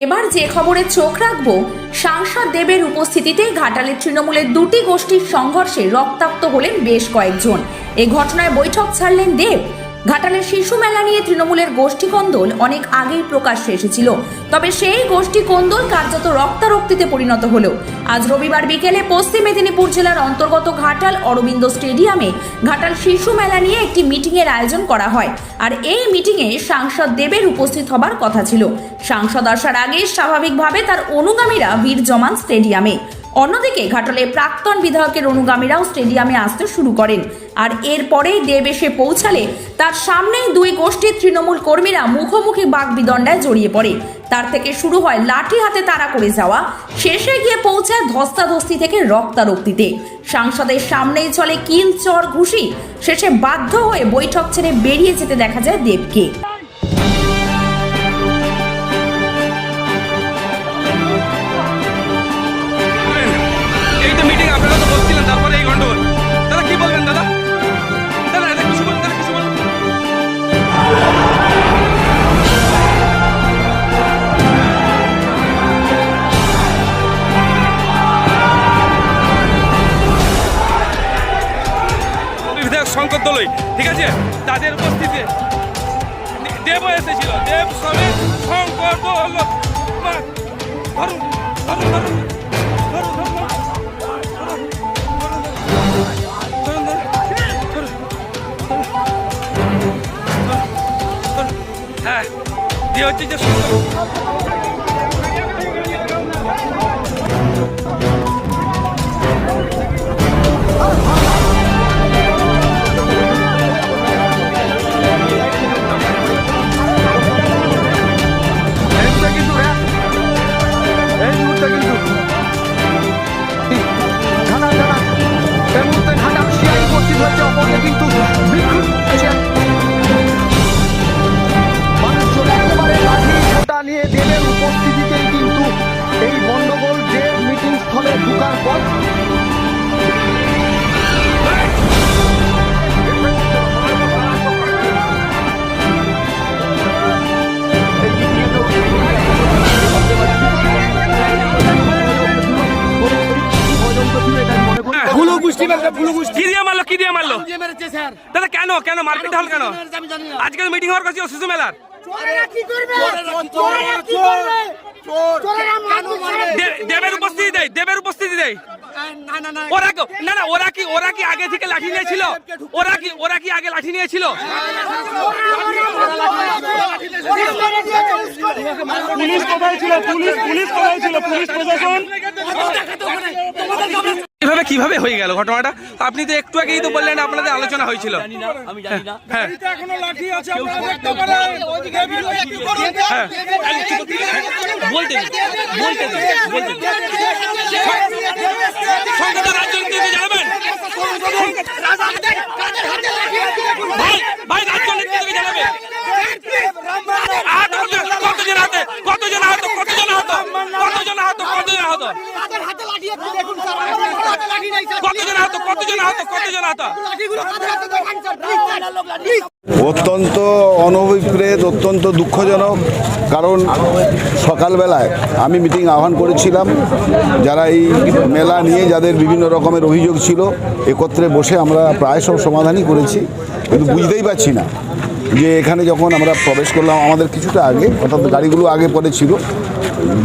এবার যে খবরে চোখ রাখব, সাংসদ দেবের উপস্থিতিতে ঘাটালের তৃণমূলের দুটি গোষ্ঠীর সংঘর্ষে রক্তাক্ত হলেন বেশ কয়েকজন। এ ঘটনায় বৈঠক ছাড়লেন দেব। ঘাটালের শিশু মেলা নিয়ে তৃণমূলের গোষ্ঠী কোন্দল অনেক আগেই প্রকাশ্যে এসেছিল। তবে সেই গোষ্ঠী কোন্দল কার্যত রক্তারক্তিতে পরিণত হলো। আজ রবিবার বিকেলে পশ্চিম মেদিনীপুর জেলার অন্তর্গত ঘাটাল অরবিন্দ স্টেডিয়ামে ঘাটাল শিশু মেলা নিয়ে একটি মিটিং এর আয়োজন করা হয়। আর এই মিটিংয়ে সাংসদ দেবের উপস্থিত হবার কথা ছিল। সাংসদ আসার আগে স্বাভাবিকভাবে তার অনুগামীরা ভিড় জমান স্টেডিয়ামে। অন্যদিকে ঘাটালে প্রাক্তন বিধায়কের অনুগামীরাও স্টেডিয়ামে আসতে শুরু করেন। আর এরপরেই দেব এসে পৌঁছালে তার সামনেই দুই গোষ্ঠীর তৃণমূল কর্মীরা মুখোমুখি বাগবিদণ্ডায় জড়িয়ে পড়ে। তার থেকে শুরু হয় লাঠি হাতে তাড়া করে যাওয়া, শেষে গিয়ে পৌঁছায় ধস্তাধস্তি থেকে রক্তারক্তিতে। সাংসদের সামনেই চলে কিল চর ঘুষি, শেষে বাধ্য হয়ে বৈঠক ছেড়ে বেরিয়ে যেতে দেখা যায় দেবকে। ঠিক আছে তাদের উপস্থিতিতে দেব এসেছিল দেব সবে সংকল্প হলো হ্যাঁ দিয়ে হচ্ছে যে সংকল্প ঢুকার পর ভুলু গোষ্ঠী ভুলু গোষ্ঠী। কি দিয়ে মারলো কি দিয়ে মারলো? দাদা কেন? কেন? মারপিট হল কেন? আজকে মিটিং হওয়ার কথা ছিল শিশু মেলার। দেবের উপস্থিতি দেয় দেবের উপস্থিতি দেয় ওরা কি- না না ওরা কি ওরা কি আগে থেকে লাঠি নিয়েছিল ওরা কি ওরা কি আগে লাঠি নিয়েছিল পুলিশ কোথায় ছিল পুলিশ পুলিশ কোথায় ছিল পুলিশ প্রশাসন এভাবে কীভাবে হয়ে গেল ঘটনাটা আপনি তো একটু আগেই তো বললেন আপনাদের আলোচনা হয়েছিল হ্যাঁ এখনও লাঠি আছে আপনারা দেখতে পারেন হ্যাঁ বলতে দিন, বলতে দিন, বলতে দিন। সংসদের রাজনীতিতে যাবেন ভাই ভাই রাজনীতিতে জানাবে আহত কত- কতজন আহত কতজন আহত কতজন আহত কতজন আহত কতজন আহত কতজন আহত অত্যন্ত অনভিপ্রেত, অত্যন্ত দুঃখজনক, কারণ সকালবেলায় আমি মিটিং আহ্বান করেছিলাম। যারা এই মেলা নিয়ে, যাদের বিভিন্ন রকমের অভিযোগ ছিল, একত্রে বসে আমরা প্রায় সব সমাধানই করেছি। কিন্তু বুঝতেই পারছি না যে এখানে যখন আমরা প্রবেশ করলাম, আমাদের কিছুটা আগে, অর্থাৎ গাড়িগুলো আগে পরে ছিল,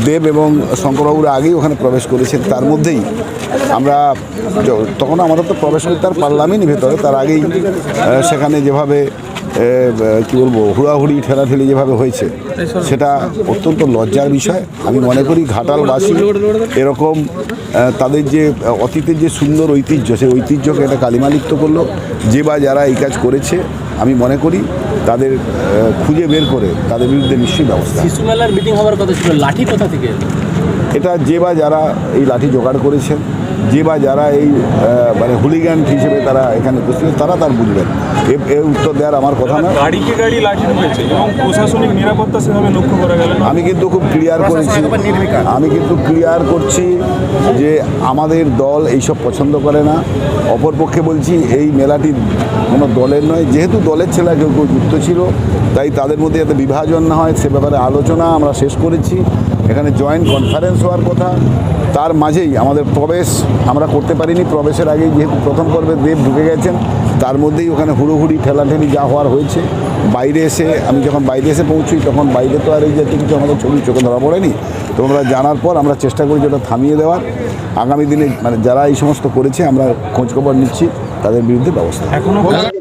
দেব এবং শঙ্করবাবুরা আগেই ওখানে প্রবেশ করেছেন। তার মধ্যেই আমরা তখন আমাদের তো প্রবেশ করতে আর পারলামই নি ভেতরে, তার আগেই সেখানে যেভাবে কি বলব হুড়াহুড়ি ঠেলাঠেলি যেভাবে হয়েছে সেটা অত্যন্ত লজ্জার বিষয়। আমি মনে করি ঘাটালবাসী এরকম তাদের যে অতীতের যে সুন্দর ঐতিহ্য সেই ঐতিহ্যকে এটা কালিমালিপ্ত করল। যে বা যারা এই কাজ করেছে আমি মনে করি তাদের খুঁজে বের করে তাদের বিরুদ্ধে নিশ্চয়ই ব্যবস্থা। শিশু মেলার মিটিং হওয়ার কথা ছিল লাঠি কোথা থেকে এটা যে বা যারা এই লাঠি জোগাড় করেছেন যে বা যারা এই মানে হুলিগান হিসেবে তারা এখানে উপস্থিত তারা তার বুঝবেন। এ- এ উত্তর দেওয়ার আমার কথা না। গাড়িকে গাড়ি লাঠি ঢুকেছে এবং প্রশাসনিক নিরাপত্তা সেভাবে লক্ষ্য করা গেল আমি কিন্তু খুব ক্লিয়ার করেছি। আমি কিন্তু ক্লিয়ার করছি যে আমাদের দল এইসব পছন্দ করে না। অপরপক্ষে বলছি এই মেলাটি কোনো দলের নয়। যেহেতু দলের ছেলে কেউ কেউ যুক্ত ছিল তাই তাদের মধ্যে যাতে বিভাজন না হয়। সে ব্যাপারে আলোচনা আমরা শেষ করেছি। এখানে জয়েন্ট কনফারেন্স হওয়ার কথা। তার মাঝেই আমাদের প্রবেশ আমরা করতে পারিনি। প্রবেশের আগেই যেহেতু প্রথম পর্বে দেব ঢুকে গেছেন। তার মধ্যেই ওখানে হুড়োহুড়ি ঠেলাঠেলি যা হওয়ার হয়েছে। বাইরে এসে আমি যখন বাইরে এসে পৌঁছি তখন বাইরে তো আর এই জাতীয় কিছু আমাদের ছবি চোখে ধরা পড়েনি। তোমরা জানার পর আমরা চেষ্টা করি যেটা থামিয়ে দেওয়ার। আগামী দিনে মানে যারা এই সমস্ত করেছে আমরা খোঁজখবর নিচ্ছি তাদের বিরুদ্ধে ব্যবস্থা।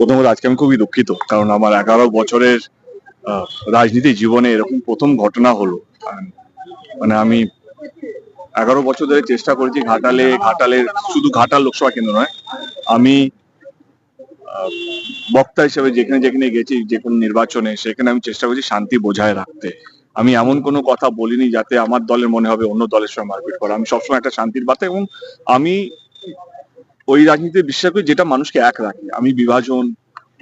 প্রথমত আজকে আমি খুবই দুঃখিত কারণ আমার এগারো বছরের রাজনীতি জীবনে এরকম প্রথম ঘটনা হলো। মানে আমি এগারো বছর ধরে চেষ্টা করেছি ঘাটালে ঘাটালের শুধু ঘাটাল লোকসভা কেন্দ্র নয়, আমি বক্তা হিসেবে যেখানে যেখানে গেছি, যে কোনো নির্বাচনে, সেখানে আমি চেষ্টা করছি শান্তি বোঝায় রাখতে। আমি এমন কোনো কথা বলিনি যাতে আমার দলের মনে হবে অন্য দলের সঙ্গে মারপিট করা। আমি সবসময় একটা শান্তির বার্তা এবং আমি ওই রাজনীতিতে বিশ্বাস করি যেটা মানুষকে এক রাখে। আমি বিভাজন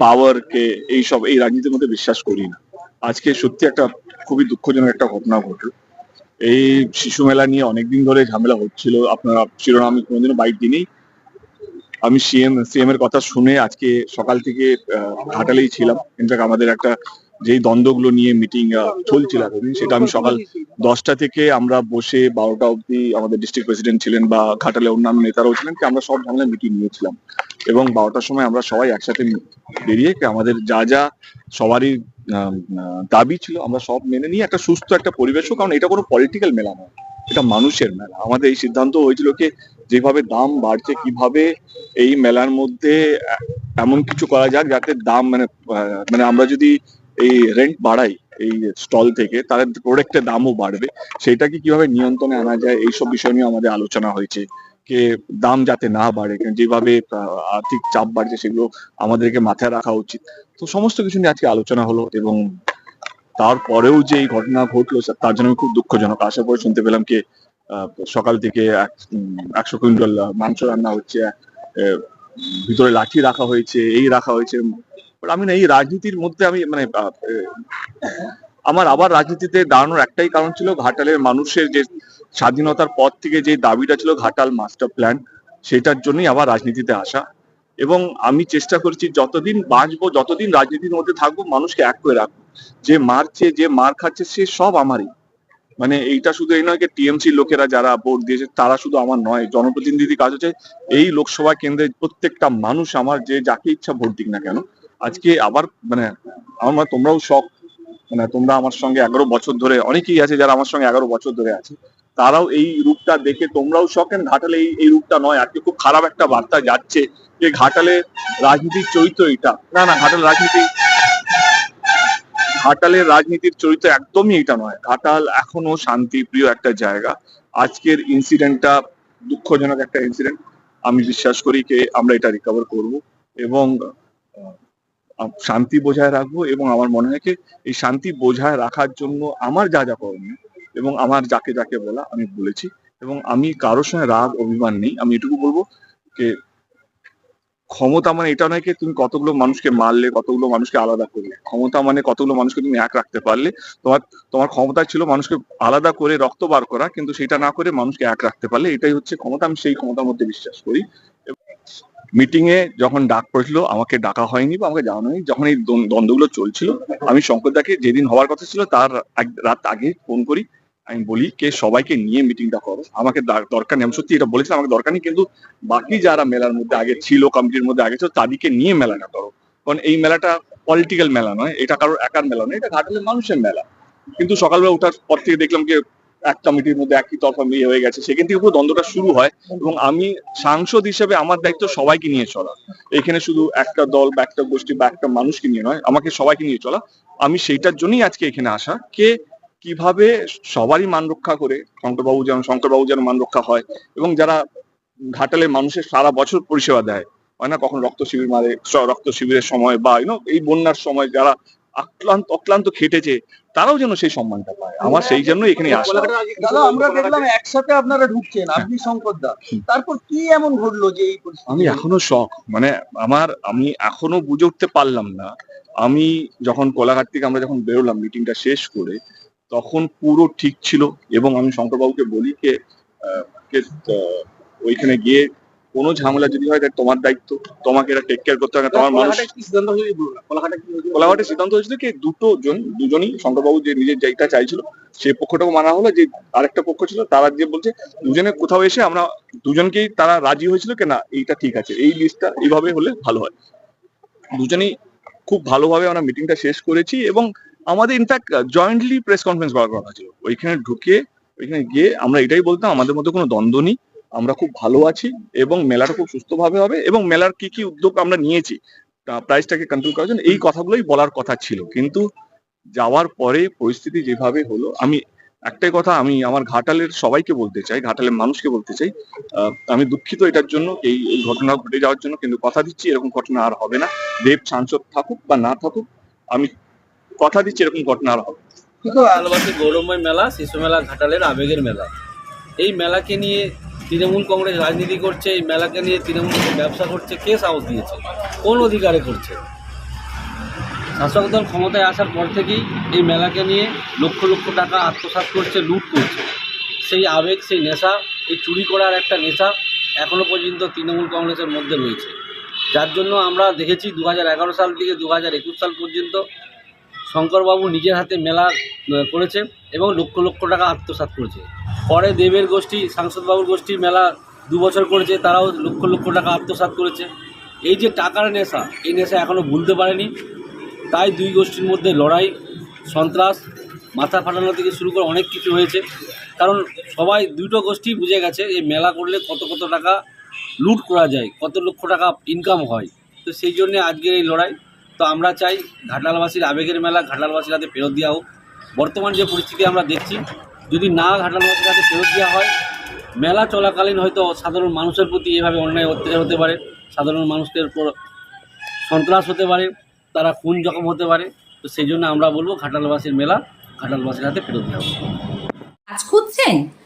পাওয়ার কে, এইসব, এই রাজনীতির মধ্যে বিশ্বাস করি না। আজকে সত্যি একটা খুবই দুঃখজনক একটা ঘটনা ঘটলো। এই শিশু মেলা নিয়ে অনেকদিন ধরে ঝামেলা হচ্ছিল। আপনারা শিরোনাম কোনোদিনও বাইক দিনই আমি সিএম সিএম এর কথা শুনে আজকে সকাল থেকে ঘাটালেই ছিলাম। ইনফ্যাক্ট আমাদের একটা যেই দ্বন্দ্বগুলো নিয়ে মিটিং চলছিল সেটা আমি সকাল দশটা থেকে আমরা বসে বারোটা অবধি আমাদের ডিস্ট্রিক্ট প্রেসিডেন্ট ছিলেন বা ঘাটালে অন্যান্য নেতারাও ছিলেন, কি আমরা সব ঝামেলা মিটিং নিয়েছিলাম। এবং বারোটার সময় আমরা সবাই একসাথে বেরিয়ে আমাদের যা যা সবারই দাবি ছিল, আমরা সব মেনে নিয়ে একটা সুস্থ একটা পরিবেশ হোক, কারণ এটা কোনো পলিটিক্যাল মেলা নয়। এটা মানুষের মেলা। আমাদের এই সিদ্ধান্ত হয়েছিল কি, যেভাবে দাম বাড়ছে, কীভাবে এই মেলার মধ্যে এমন কিছু করা যাক যাতে দাম মানে মানে আমরা যদি এই রেন্ট বাড়াই, এই স্টল থেকে, তাহলে প্রোডাক্টের দামও বাড়বে। সেটাকে কীভাবে নিয়ন্ত্রণে আনা যায়, এইসব বিষয় নিয়ে আমাদের আলোচনা হয়েছে। কে দাম যাতে না বাড়ে যেভাবে আর্থিক চাপ বাড়ছে সেগুলো আমাদেরকে মাথায় রাখা উচিত। তো সমস্ত কিছু নিয়ে আজকে আলোচনা হলো এবং তারপরেও যে এই ঘটনা ঘটলো, তার জন্য খুব দুঃখজনক। আশা করে শুনতে পেলাম কি সকাল থেকে একশো কুইন্টাল মাংস রান্না হচ্ছে ভিতরে লাঠি রাখা হয়েছে, এই রাখা হয়েছে। আমি না, এই রাজনীতির মধ্যে আমি মানে আমার আবার রাজনীতিতে দাঁড়ানোর একটাই কারণ ছিল ঘাটালের মানুষের যে স্বাধীনতার পর থেকে যে দাবিটা ছিল ঘাটাল মাস্টার প্ল্যান সেটার জন্যই আবার রাজনীতিতে আসা। এবং আমি চেষ্টা করেছি যতদিন বাঁচবো, যতদিন রাজনীতির মধ্যে থাকব, মানুষকে এক করে রাখব। যে মারছে, যে মার খাচ্ছে, সে সব আমারই। মানে এইটা শুধু এই নয় টিএমসি লোকেরা যারা ভোট দিয়েছে, তারা শুধু আমার নয়, জনপ্রতিনিধি কাজ হচ্ছে। এই লোকসভা কেন্দ্রে প্রত্যেকটা মানুষ আমার যে যাকে ইচ্ছা ভোট দিক না কেন, আজকে আবার মানে আমার মনে তোমরাও শখ মানে তোমরা আমার সঙ্গে এগারো বছর ধরে, অনেকেই আছে যারা আমার সঙ্গে এগারো বছর ধরে আছে। তারাও এই রূপটা দেখে, তোমরাও শখেন ঘাটালে এই এই রূপটা নয়। আজকে খুব খারাপ একটা বার্তা যাচ্ছে যে ঘাটালে রাজনীতির চরিত্র এটা না না, ঘাটাল রাজনীতি ঘাটালের রাজনীতির চরিত্র একদমই এটা নয়। ঘাটাল এখনও শান্তিপ্রিয় একটা জায়গা। আজকের ইনসিডেন্টটা দুঃখজনক একটা ইনসিডেন্ট আমি বিশ্বাস করি যে আমরা এটা রিকভার করব এবং শান্তি বজায় রাখব এবং আমার মনে হয় এই শান্তি বজায় রাখার জন্য আমার যা যা করণীয় এবং আমার যাকে যাকে বলা আমি বলেছি এবং আমি কারোর সঙ্গে রাগ, অভিমান নেই। আমি এটুকু বলব যে ক্ষমতা মানে এটা নয় তুমি কতগুলো মানুষকে মারলে, কতগুলো মানুষকে আলাদা করলে। ক্ষমতা মানে কতগুলো মানুষকে তুমি এক রাখতে পারলে। তোমার তোমার ক্ষমতা ছিল মানুষকে আলাদা করে রক্ত বার করা, কিন্তু সেটা না করে মানুষকে এক রাখতে পারলে এটাই হচ্ছে ক্ষমতা। আমি সেই ক্ষমতার মধ্যে বিশ্বাস করি। মিটিং এ যখন ডাক পড়েছিল, আমাকে ডাকা হয়নি বা আমাকে জানানো হয়নি, যখন এই দ্বন্দ্ব- দ্বন্দ্বগুলো চলছিল, আমি শঙ্করদাকে যেদিন হওয়ার কথা ছিল, তার এক, রাত আগে ফোন করি। আমি বলি কে, সবাইকে নিয়ে মিটিংটা করো। আমাকে দরকার নেই। আমি সত্যি এটা বলেছিলাম আমাকে দরকার নেই, কিন্তু বাকি যারা মেলার মধ্যে আগে ছিল কমিটির মধ্যে আগে ছিল, তাদেরকে নিয়ে মেলাটা করো। কারণ এই মেলাটা পলিটিক্যাল মেলা নয়, এটা কারোর একার মেলা নয়, এটা ঘাটালের মানুষের মেলা। কিন্তু সকালবেলা ওঠার পর থেকে দেখলাম যে এক কমিটির মধ্যে একই তরফা বিয়ে হয়ে গেছে। সেখান থেকে পুরো দ্বন্দ্বটা শুরু হয় এবং আমি সাংসদ হিসেবে আমার দায়িত্ব সবাইকে নিয়ে চলা। এখানে শুধু একটা দল বা একটা গোষ্ঠী বা একটা মানুষকে নিয়ে নয়, আমাকে সবাইকে নিয়ে চলা। আমি সেইটার জন্যই আজকে এখানে আসা। কে কীভাবে সবারই মান রক্ষা করে শঙ্করবাবু যেন শঙ্করবাবু যেন মান রক্ষা হয় এবং যারা ঘাটালে মানুষের সারা বছর পরিষেবা দেয় হয় না? কখন রক্ত শিবির মারে রক্ত শিবিরের সময় বা ইউনো এই বন্যার সময় যারা আক্লান্ত অক্লান্ত খেটেছে তারাও যেন সেই সম্মানটা পায়। আমার সেই জন্য এখানে আসা। দাদা আমরা দেখলাম একসাথে আপনারা ঢুকছেন আপনি শঙ্কর দা তারপর কি এমন ঘটলো যে এই পরিস্থিতি? আমি এখনও শখ মানে আমার আমি এখনও বুঝে উঠতে পারলাম না। আমি যখন কোলাঘাট থেকে আমরা যখন বেরোলাম মিটিংটা শেষ করে তখন পুরো ঠিক ছিল এবং আমি শঙ্করবাবুকে বলি যে ওইখানে গিয়ে কোনো ঝামেলা যদি হয় তাহলে তোমার দায়িত্ব। তোমাকে এটা টেক কেয়ার করতে হবে তোমার মানুষ কোলাঘাটে সিদ্ধান্ত হয়েছিল কি দুটো জন দুজনই শঙ্করবাবু যে নিজের যেটা চাইছিল সেই পক্ষটাও মানা হলো। যে আরেকটা পক্ষ ছিল তারা যে বলছে দুজনে কোথাও এসে আমরা দুজনকেই তারা রাজি হয়েছিল কি না এইটা ঠিক আছে। এই লিস্টটা এইভাবে হলে ভালো হয়। দুজনেই খুব ভালোভাবে আমরা মিটিংটা শেষ করেছি এবং আমাদের ইনফ্যাক্ট জয়েন্টলি প্রেস কনফারেন্স করার কথা ছিল ওইখানে ঢুকে, ওইখানে গিয়ে আমরা এটাই বলতাম, আমাদের মধ্যে কোনো দ্বন্দ্ব নেই, আমরা খুব ভালো আছি এবং মেলাটা খুব সুস্থভাবে হবে এবং মেলার কি কি উদ্যোগ আমরা নিয়েছি প্রাইসটাকে কন্ট্রোল করার জন্য এই কথাগুলোই বলার কথা ছিল। কিন্তু যাওয়ার পরে পরিস্থিতি যেভাবে হলো, আমি একটাই কথা, আমি আমার ঘাটালের সবাইকে বলতে চাই, ঘাটালের মানুষকে বলতে চাই আমি দুঃখিত এটার জন্য, এই এই ঘটনা ঘটে যাওয়ার জন্য, কিন্তু কথা দিচ্ছি, এরকম ঘটনা আর হবে না। দেব সাংসদ থাকুক বা না থাকুক, আমি কথা দিচ্ছে, এরকম ঘটনা আর হবে না। ঘাটালবাসী গৌরবময় মেলা, শিশু মেলা, ঘাটালের আবেগের মেলা। এই মেলাকে নিয়ে তৃণমূল কংগ্রেস রাজনীতি করছে, এই মেলাকে নিয়ে তৃণমূল ব্যবসা করছে, কে সাহস দিয়েছে? কোন অধিকারে করছে? শাসক দল ক্ষমতায় আসার পর থেকেই এই মেলাকে নিয়ে লক্ষ লক্ষ টাকা আত্মসাৎ করছে, লুট করছে। সেই আবেগ, সেই নেশা, এই চুরি করার একটা নেশা এখনও পর্যন্ত তৃণমূল কংগ্রেসের মধ্যে রয়েছে। যার জন্য আমরা দেখেছি দু হাজার এগারো সাল থেকে দু হাজার একুশ সাল পর্যন্ত শঙ্করবাবু নিজের হাতে মেলা করেছে এবং লক্ষ লক্ষ টাকা আত্মসাৎ করেছে। পরে দেবের গোষ্ঠী, সাংসদবাবুর গোষ্ঠী মেলা দু বছর করেছে, তারাও লক্ষ লক্ষ টাকা আত্মসাৎ করেছে। এই যে টাকার নেশা, এই নেশা এখনও ভুলতে পারেনি। তাই দুই গোষ্ঠীর মধ্যে লড়াই, সন্ত্রাস, মাথা ফাটানো থেকে শুরু করে অনেক কিছু হয়েছে। কারণ সবাই, দুটো গোষ্ঠী বুঝে গেছে এই মেলা করলে কত কত টাকা লুট করা যায়, কত লক্ষ টাকা ইনকাম হয়। তো সেই জন্যে আজকের এই লড়াই। তো আমরা চাই ঘাটালবাসীর আবেগের মেলা ঘাটালবাসীর হাতে ফেরত দেওয়া হোক। বর্তমান যে পরিস্থিতি আমরা দেখছি, যদি না ঘাটালবাসীর হাতে ফেরত দেওয়া হয়, মেলা চলাকালীন হয়তো সাধারণ মানুষের প্রতি এভাবে অন্যায় অত্যাচার হতে পারে, সাধারণ মানুষদের উপর সন্ত্রাস হতে পারে, তারা খুন জখম হতে পারে, তো সেই জন্য আমরা বলব ঘাটালবাসীর মেলা ঘাটালবাসীর হাতে ফেরত দেওয়া হোক। খুঁজছেন?